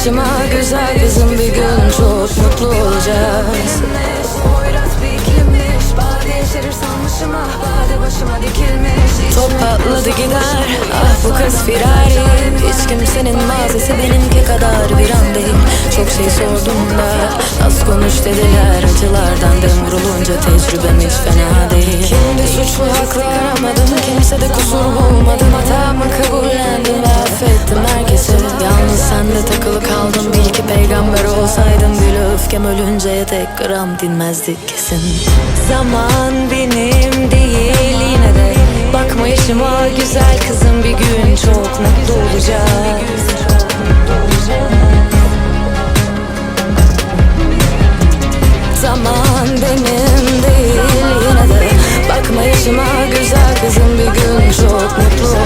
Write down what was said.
başıma güzel kızım bir gün çok mutlu olacağız. Top patladı gider ah bu kız firari Hiç kimsenin mazisi benimki kadar bir an değil. Çok şey sordum da az konuş dediler. Acılardan dem vurulunca tecrübem hiç fena değil. Kimdi suçlu haklı aramadım Kimse de kusur bulmadım Öfkem ölünceye dek gram dinmezdik kesin. Zaman benim değil yine de Bakma yaşıma. Güzel kızım bir gün çok mutlu olacak Zaman benim değil yine de Bakma yaşıma. Güzel kızım bir gün çok mutlu olacak